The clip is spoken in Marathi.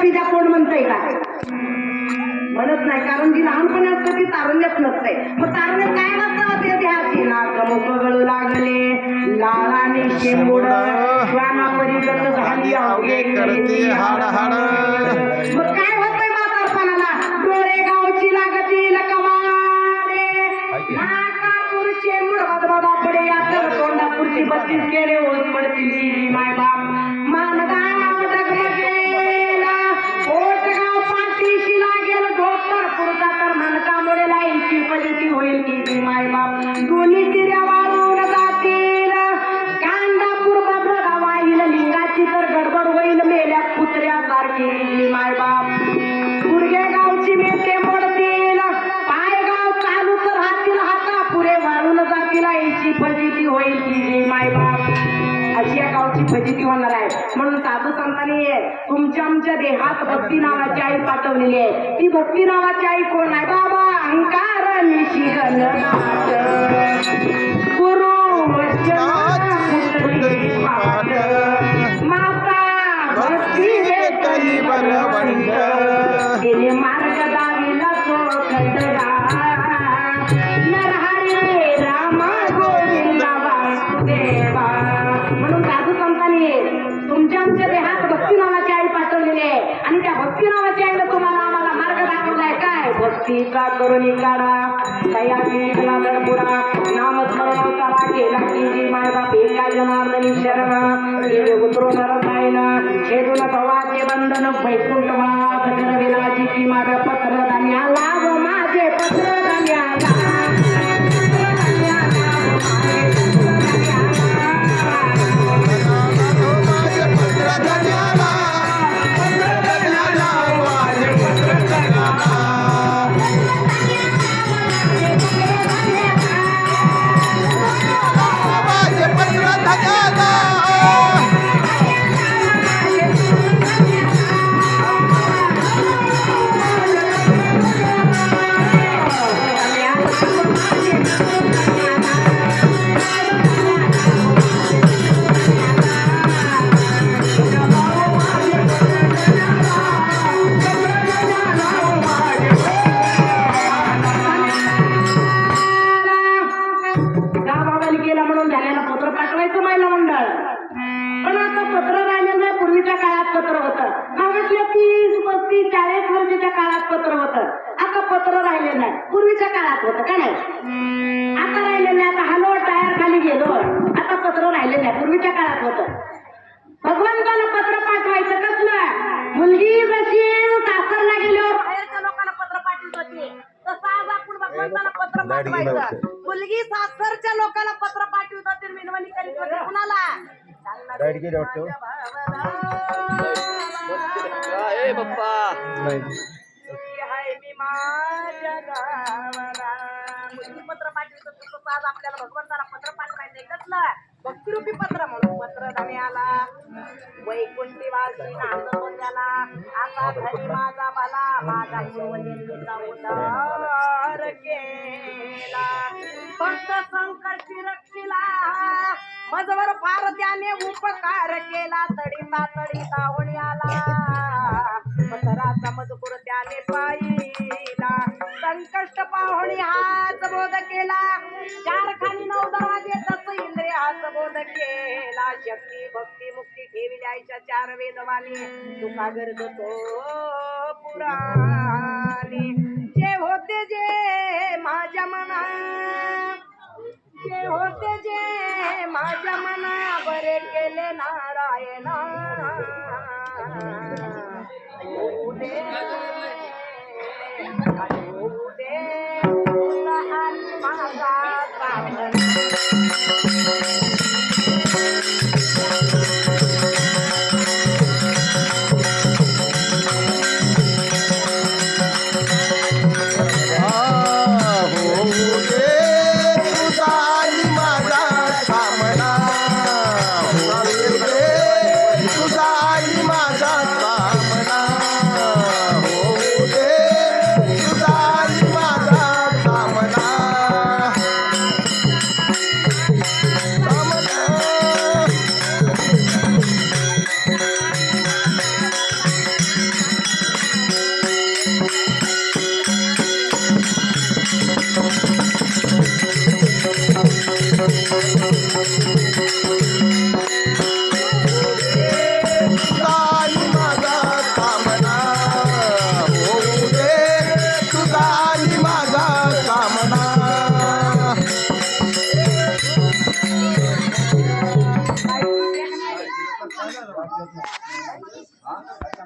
पिद्या कोण म्हणतंय का? म्हणत नाही कारण जी लहानपणी असतं ती तारुण्यात नसते. मग तारुण्यात काय नसतं? ते ध्याची नाक मुख गळू लागले लाळाने शेंबुड श्वाना परिगत झाली अवघे करते हाड हाड. मग काय होतंय म्हातारपणाला? डोळे गावची लागतील कमाले नाकापूर शेंबुड बदबदा पडे यातर तोंडापूरची बत्तीस केले ओस पडतील. माय बाप आईची फजिती होईल की माय बाप. अशी या गावची फजिती होणार आहे. म्हणून साधू संतांनी तुमच्या आमच्या देहात भक्ती नावाची आई पाठवलेली आहे. ती भक्ती नावाची आई कोण आहे? बाबा अहंकार निशिगन गुरु वचन भक्तीचा करुणी काढा तया वेगला दडपुडा नामस्मरण करा केला की जी माय एका जनार्दनी शरण? देव उतरो नरसायन छेदून भवाचे बंधन वैकुंठ वास करविलाची की माझं पत्र धन्याला तीस चाळीस वर्षाच्या काळात पत्र होतं. आता पत्र राहिलेलं नाही. पूर्वीच्या काळात होतं का नाही? आता राहिलेलं नाही. आता हलो टायर खाली गेलो. आता पत्र राहिलेलं नाही. पूर्वीच्या काळात होतं. भगवंताला पत्र पाठवायचं कसलं? मुलगी जशी सासरला गेल्यावर बाहेरच्या लोकांना पत्र पाठवत होती. तसं आज आपण भगवंताला पत्र पाठवायचं. मुलगी सासरच्या लोकांना पत्र पाठवत होती मिनवणी करीत होती. कुणाला? लाइट गेली वाटतं. ए बाप्पा. हाय मी माझ्या गावाला. मुलगी पत्र पाठवत होती तसं आज आपल्याला भगवंताला पत्र पाठवायचंय कसलं? भक्तिरूपी पत्र म्हणून पत्र धन्याला वैकुंठी वासी नांदतो त्याला आता धनी माझा मला माझा पूर्वजन्मीचा उद्धार केला. भक्त संकट मजवर फार त्याने उपकार केला. तडीता तडीता आला मजराचा मजकूर त्याने पाहिला. संकष्ट पाहुणी हाच बोध केला. चार खाली नऊ दरवाजे तस इंद्रे हाच बोध केला. शक्ती भक्ती मुक्ती ठेविली चार वेदवाने तुका गर्द तो पुराणे. जे होते जे माझ्या मना ते होते जे माझ्या मना बरे केले नारायणा माझा